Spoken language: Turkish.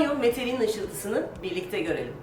uranyum metalinin ışıltısını birlikte görelim.